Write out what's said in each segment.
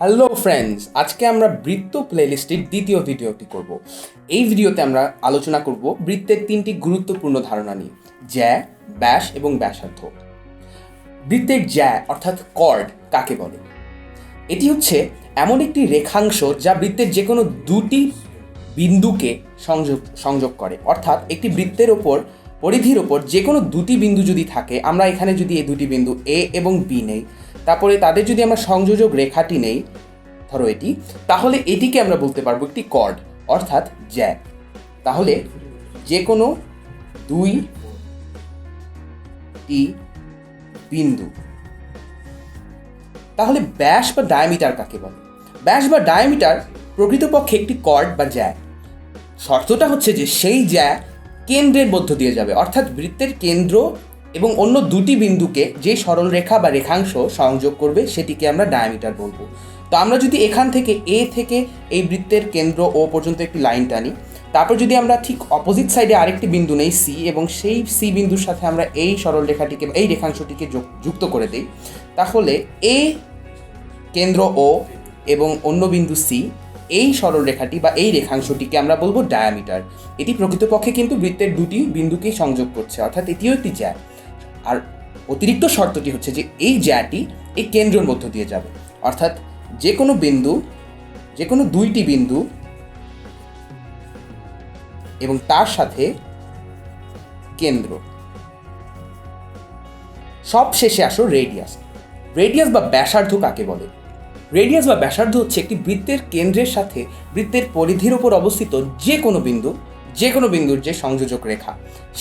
Hello friends আজকে আমরা বৃত্ত প্লেলিস্টের দ্বিতীয় ভিডিওটি করব। এই ভিডিওতে আমরা আলোচনা করব বৃত্তের তিনটি গুরুত্বপূর্ণ ধারণা নিয়ে। জ্যা, ব্যাস এবং ব্যাসার্ধ। বৃত্তের জ্যা অর্থাৎ কর্ড কাকে বলে? এটি হচ্ছে এমন একটি রেখাংশ যা বৃত্তের যে কোনো দুটি বিন্দুকে সংযোগ সংযোগ করে। অর্থাৎ একটি বৃত্তের ওপর পরিধির ওপর যে কোনো দুটি বিন্দু যদি থাকে, আমরা এখানে যদি এই দুটি বিন্দু এ এবং বি নেই, তারপরে তাদের যদি আমরা সংযোজক রেখাটি নেই, ধরো এটি, তাহলে এটিকে আমরা বলতে পারব একটি কর্ড অর্থাৎ জ্যা তাহলে যে কোনো দুই টি বিন্দু। তাহলে ব্যাস বা ডায়ামিটার কাকে বলে? ব্যাস বা ডায়ামিটার প্রকৃতপক্ষে একটি কর্ড বা জ্যা শর্তটা হচ্ছে যে সেই জ্যা কেন্দ্রের মধ্য দিয়ে যাবে। অর্থাৎ বৃত্তের কেন্দ্র এবং অন্য দুটি বিন্দুকে যে সরলরেখা বা রেখাংশ সংযোগ করবে, সেটিকে আমরা ডায়ামিটার বলব। তো আমরা যদি এখান থেকে এ থেকে এই বৃত্তের কেন্দ্র ও পর্যন্ত একটি লাইন টানি, তারপর যদি আমরা ঠিক অপোজিট সাইডে আরেকটি বিন্দু নেই সি এবং সেই সি বিন্দুর সাথে আমরা এই সরলরেখাটিকে এই রেখাংশটিকে যুক্ত করে দিই, তাহলে এ কেন্দ্র ও এবং অন্য বিন্দু সি এই সরলরেখাটি বা এই রেখাংশটিকে আমরা বলব ডায়ামিটার এটি প্রকৃতপক্ষে কিন্তু বৃত্তের দুটি বিন্দুকেই সংযোগ করছে, অর্থাৎ এটিও একটি জ্যা। আর অতিরিক্ত শর্তটি হচ্ছে যে এই জ্যাটি এই কেন্দ্রের মধ্য দিয়ে যাবে। অর্থাৎ যে কোনো বিন্দু, যে কোনো দুইটি বিন্দু এবং তার সাথে কেন্দ্র। সব শেষে আসো রেডিয়াস রেডিয়াস বা ব্যাসার্ধ কাকে বলে? রেডিয়াস বা ব্যাসার্ধ হচ্ছে একটি বৃত্তের কেন্দ্রের সাথে বৃত্তের পরিধির উপর অবস্থিত যে কোনো বিন্দু, যে কোনো বিন্দুর যে সংযোজক রেখা,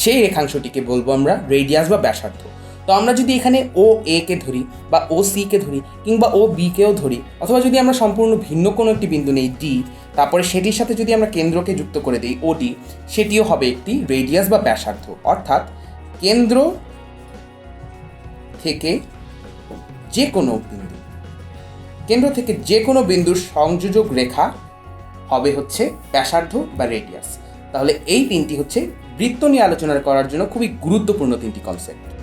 সেই রেখাংশটিকে বলব আমরা রেডিয়াস বা ব্যাসার্ধ। তো আমরা যদি এখানে ও এ কে ধরি বা ও সি কে ধরি কিংবা ও বি কেও ধরি, অথবা যদি আমরা সম্পূর্ণ ভিন্ন কোনো একটি বিন্দু নেই ডি তারপরে সেটির সাথে যদি আমরা কেন্দ্রকে যুক্ত করে দিই ও ডি সেটিও হবে একটি রেডিয়াস বা ব্যাসার্ধ। অর্থাৎ কেন্দ্র থেকে যে কোনো কেন্দ্র থেকে যে কোনো বিন্দুর সংযোজক রেখা হবে হচ্ছে ব্যাসার্ধ বা রেডিয়াস। তাহলে এই তিনটি হচ্ছে বৃত্ত নিয়ে আলোচনা করার জন্য খুবই গুরুত্বপূর্ণ তিনটি কনসেপ্ট